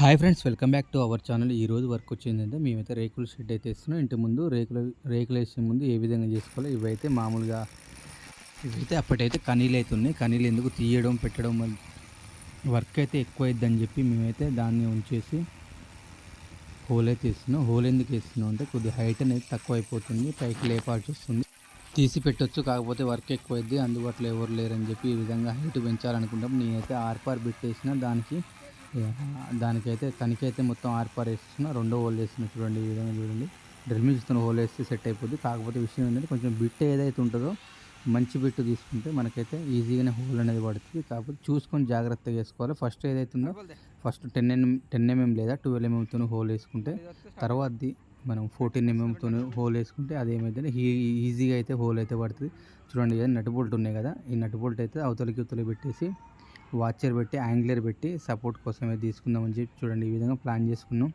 Hi friends welcome back to our channel. ఈ రోజు work వచ్చిందంటే మేమైతే రేకుల షెడ్ అయితే ఇస్తున్నాం ఇంటి ముందు రేకుల రేకులు వేసే ముందు ఏ విధంగా చేసుకోవాలో ఇవైతే మామూలుగా ఇవైతే అప్పటైతే కనీలు అయితే ఉన్నాయి. కనీలు ఎందుకు తీయడం పెట్టడం వర్క్ అయితే ఎక్కువ అయిద్దని చెప్పి మేమైతే దాన్ని ఉంచేసి హోల్ అయితే ఇస్తున్నాం హోల్ ఎందుకు వేస్తున్నాం అంటే కొద్దిగా హైట్ అనేది తక్కువ అయిపోతుంది పైకి లేపాల్సి వస్తుంది. తీసి పెట్టొచ్చు కాకపోతే వర్క్ ఎక్కువ అయింది అందుబాటులో ఎవరు లేరని చెప్పి ఈ విధంగా హైట్ పెంచాలనుకుంటాం. నేనైతే ఆర్పార్ పెట్టేసిన దానికి దానికైతే కనికైతే మొత్తం ఆర్పార్ వేస్తున్నా రెండో హోల్ వేస్తున్నా చూడండి ఈ విధంగా చూడండి. డ్రిల్ మిల్స్తో హోల్ వేస్తే సెట్ అయిపోద్ది. కాకపోతే విషయం ఏంటంటే కొంచెం బిట్ ఏదైతే ఉంటుందో మంచి బిట్ తీసుకుంటే మనకైతే ఈజీగానే హోల్ అనేది పడుతుంది. కాకపోతే చూసుకొని జాగ్రత్తగా వేసుకోవాలి. ఫస్ట్ ఏదైతే ఉందో first ten MM ten MM లేదా ట్వెల్వ్ ఎంఎంతో హోల్ వేసుకుంటే తర్వాతది మనం ఫోర్టీన్ ఎంఎంతో హోల్ వేసుకుంటే అది ఏమైతే ఈజీగా అయితే హోల్ అయితే పడుతుంది. చూడండి నట్ బోల్ట్ ఉన్నాయి కదా. ఈ నట్ బోల్ట్ అయితే అవతలకి ఇవతలకి పెట్టేసి వాచర్ పెట్టి యాంగ్లర్ పెట్టి సపోర్ట్ కోసమే తీసుకుందామని చెప్పి చూడండి. ఈ విధంగా ప్లాన్ చేసుకున్నాం.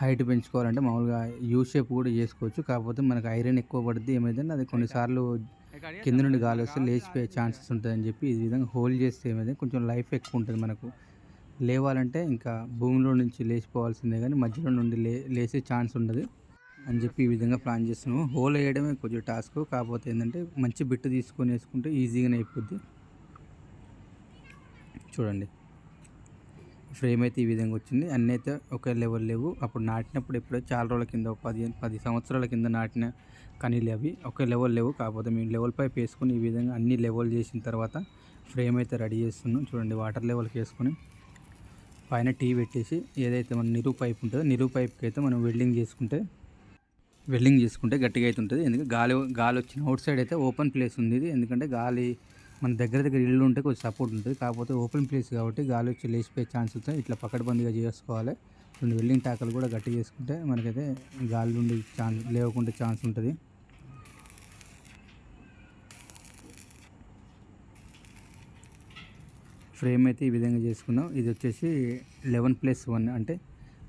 హైట్ పెంచుకోవాలంటే మామూలుగా యూ షేప్ కూడా చేసుకోవచ్చు. కాకపోతే మనకు ఐరన్ ఎక్కువ పడుతుంది ఏమైందంటే అది కొన్నిసార్లు కింద నుండి గాలి వస్తే లేచిపోయే ఛాన్సెస్ ఉంటుందని చెప్పి ఈ విధంగా హోల్డ్ చేస్తే ఏమైంది కొంచెం లైఫ్ ఎక్కువ ఉంటుంది మనకు. లేవాలంటే ఇంకా భూమిలో నుంచి లేచిపోవాల్సిందే కానీ మధ్యలో నుండి లే లేసే ఛాన్స్ ఉండదు అని చెప్పి ఈ విధంగా ప్లాన్ చేస్తున్నాము. హోల్ వేయడమే కొంచెం టాస్క్. కాకపోతే ఏంటంటే మంచి బిట్టు తీసుకొని వేసుకుంటే ఈజీగానే అయిపోద్ది. చూడండి. ఫ్రేమ్ అయితే ఈ విధంగా వచ్చింది. అన్నీ అయితే ఒకే లెవెల్ లేవు. అప్పుడు నాటినప్పుడు ఎప్పుడో చాలా రోజుల కింద ఒక పది పది సంవత్సరాల కింద నాటిన కనీలు అవి ఒకే లెవెల్ లేవు. కాకపోతే మేము లెవెల్ పైప్ వేసుకుని ఈ విధంగా అన్ని లెవెల్ చేసిన తర్వాత ఫ్రేమ్ అయితే రెడీ చేస్తున్నాం. చూడండి వాటర్ లెవెల్కి వేసుకొని పైన టీ పెట్టేసి ఏదైతే మన నిరు పైప్ ఉంటుందో నిరు పైప్కి అయితే మనం వెల్డింగ్ చేసుకుంటే వెల్డింగ్ చేసుకుంటే గట్టిగా అయితే ఉంటుంది. ఎందుకంటే గాలి గాలి వచ్చిన అవుట్ సైడ్ అయితే ఓపెన్ ప్లేస్ ఉంది ఇది. ఎందుకంటే గాలి మన దగ్గర దగ్గర ఇల్లు ఉంటే కొంచెం సపోర్ట్ ఉంటుంది. కాకపోతే ఓపెన్ ప్లేస్ కాబట్టి గాలి వచ్చి లేచిపోయే ఛాన్స్ ఉంటుంది. ఇట్లా పకడ్బందీగా చేసుకోవాలి. రెండు వెల్డింగ్ టాకలు కూడా గట్టి చేసుకుంటే మనకైతే గాలి నుండి ఛాన్స్ లేవకుండా ఛాన్స్ ఉంటుంది. ఫ్రేమ్ అయితే ఈ విధంగా చేసుకున్నాం. ఇది వచ్చేసి లెవెన్ ప్లస్ వన్ అంటే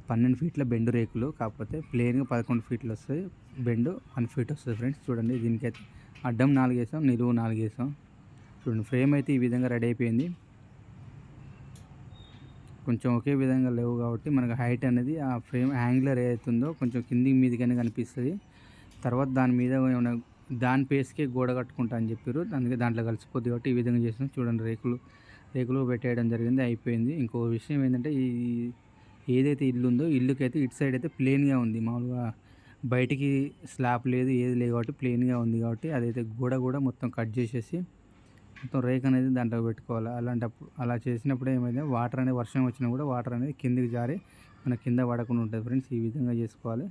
పన్నెండు ఫీట్ల బెండు రేకులు. కాకపోతే ప్లెయిన్గా పదకొండు ఫీట్లు వస్తాయి. బెండు వన్ ఫీట్ వస్తుంది ఫ్రెండ్స్ చూడండి దీనికైతే అడ్డం నాలుగు వేసాం నిలువు నాలుగు వేసాం చూడండి ఫ్రేమ్ అయితే ఈ విధంగా రెడీ అయిపోయింది. కొంచెం ఒకే విధంగా లేవు కాబట్టి మనకు హైట్ అనేది ఆ ఫ్రేమ్ యాంగులర్ ఏదైతుందో కొంచెం కిందికి మీదికనే కనిపిస్తుంది. తర్వాత దాని మీద ఏమైనా దాని పేస్కే గోడ కట్టుకుంటా అని చెప్పారు అందుకే దాంట్లో కలిసిపోద్ది కాబట్టి ఈ విధంగా చేసినాం చూడండి రేకులు రేకులు పెట్టేయడం జరిగింది అయిపోయింది. ఇంకో విషయం ఏంటంటే ఈ ఏదైతే ఇల్లు ఉందో ఇల్లుకైతే ఇటు సైడ్ అయితే ప్లెయిన్గా ఉంది. మామూలుగా బయటికి స్లాబ్ లేదు ఏది లేదు కాబట్టి ప్లెయిన్గా ఉంది కాబట్టి అదైతే గోడ కూడా మొత్తం కట్ చేసేసి మొత్తం రేక్ అనేది దాంట్లో పెట్టుకోవాలి. అలాంటప్పుడు అలా చేసినప్పుడు ఏమైంది? వాటర్ అనేది వర్షం వచ్చినా కూడా వాటర్ అనేది కిందికి జారి మన కింద పడకుండా ఉంటుంది ఫ్రెండ్స్. ఈ విధంగా చేసుకోవాలి.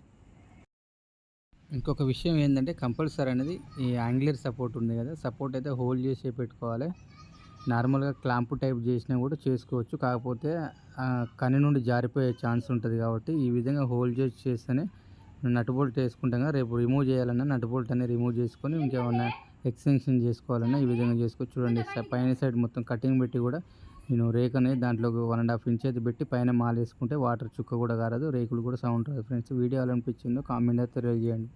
ఇంకొక విషయం ఏంటంటే కంపల్సరీ అనేది ఈ యాంగ్లర్ సపోర్ట్ ఉంది కదా. సపోర్ట్ అయితే హోల్డ్ చేసి పెట్టుకోవాలి. నార్మల్గా క్లాంప్ టైప్ చేసినా కూడా చేసుకోవచ్చు. కాకపోతే ఆ, కని నుండి జారిపోయే ఛాన్స్ ఉంటుంది కాబట్టి ఈ విధంగా హోల్డ్ చేసి చేస్తేనే నట్ బోల్ట్ వేసుకుంటాం కదా. రేపు రిమూవ్ చేయాలన్నా నట్ బోల్ట్ అనేది రిమూవ్ చేసుకొని ఇంకేమన్నా ఎక్స్టెన్షన్ చేసుకోవాలన్నా ఈ విధంగా చేసుకోవచ్చు. చూడండి పైన సైడ్ మొత్తం కటింగ్ పెట్టి కూడా నేను రేక్ అనేది దాంట్లో వన్ అండ్ హాఫ్ ఇంచ్ అయితే పెట్టి పైన మాల వేసుకుంటే వాటర్ చుక్క కూడా కారదు రేకులు కూడా సౌండ్ రాదు. ఫ్రెండ్స్ వీడియో అలా అనిపించిందో కామెంట్ అయితే తెలియజేయండి.